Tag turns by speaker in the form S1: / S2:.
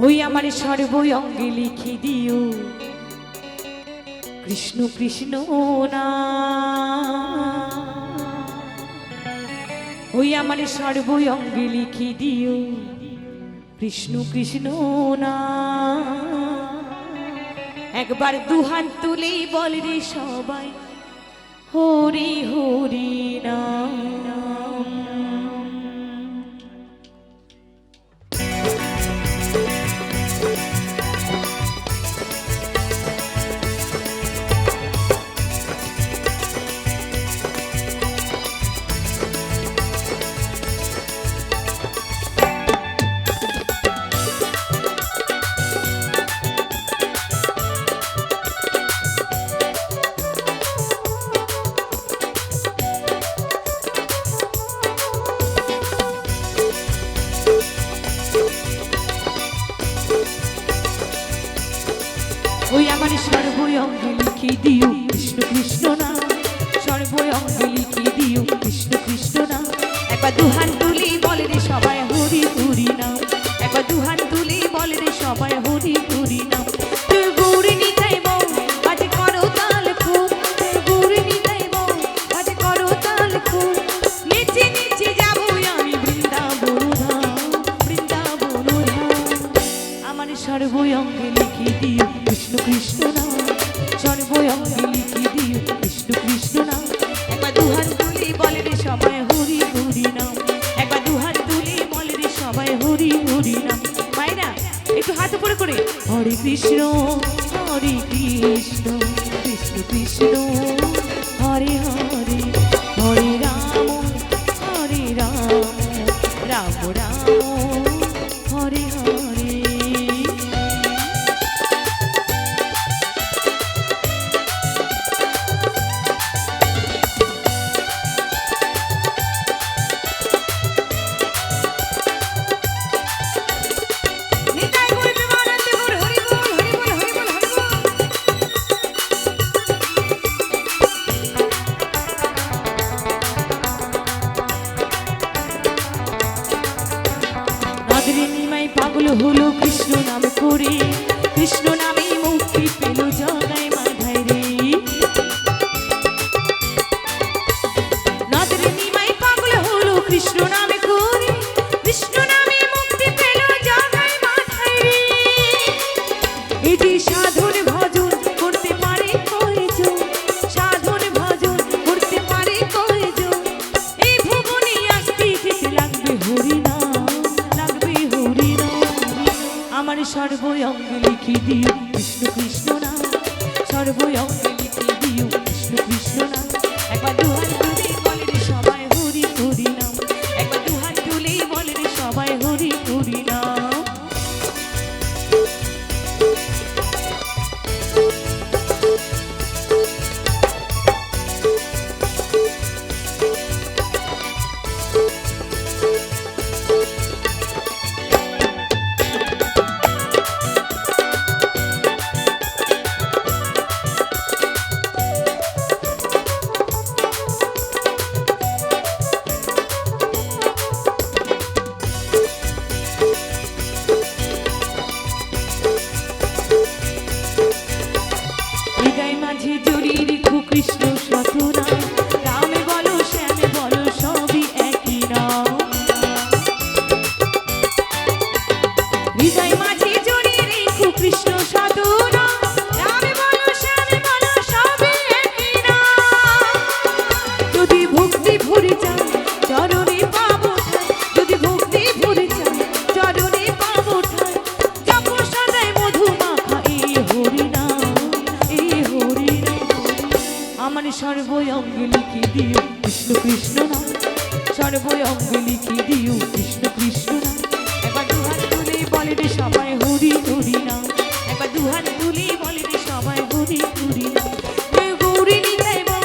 S1: ওই আমার সর্বই অঙ্গে লিখি দিও। কৃষ্ণ কৃষ্ণ না। ওই আমার সর্বই অঙ্গে লিখি দিও। কৃষ্ণ কৃষ্ণ না। একবার দুহান তুলেই বল রে সবাই, হরি হরি নাম অঙ্গে লিখি দিও? কৃষ্ণ কৃষ্ণ না। সর্বই অঙ্গে লিখি দিও? কৃষ্ণ কৃষ্ণ না। দুহান তুলি বলে সবাই হরি হরি না। একবার দুহান তুলি বলে রে সবাই হরি হরি অঙ্গে লিখি দিও কৃষ্ণ কৃষ্ণ নাম। সর্বই অঙ্গে লিখি দিও কৃষ্ণ কৃষ্ণ নাম। একবার দুহাত তুলি বলে রে সবাই হরি হরি নাম। একবার দুহাত তুলি বলে রে সবাই হরি হরি নাম। মাইরা একটু হাত উপরে করে। হরে কৃষ্ণ হরে কৃষ্ণ কৃষ্ণ কৃষ্ণ। রাধরে নিমাই পাগল হলো কৃষ্ণ নাম করে কৃষ্ণ নামে মুক্তি পেল। অঙ্গে লিখি দিও কৃষ্ণ কৃষ্ণ নাম। সর্বই অঙ্গে লিখি দিও কৃষ্ণ কৃষ্ণ নাম। একবার দুহাত হৃদয় মাঝে আমার সর্বই অঙ্গে লিখি দিও কৃষ্ণ কৃষ্ণ নাম। সর্বই অঙ্গে লিখি দিও কৃষ্ণ কৃষ্ণ নাম। একবার দুহাত তুলে বলে রে সবাই হরি হরি নাম। একবার দুহাত তুলে বলে রে সবাই হরি হরি নাম। কেউ গৌরী নিতাই বল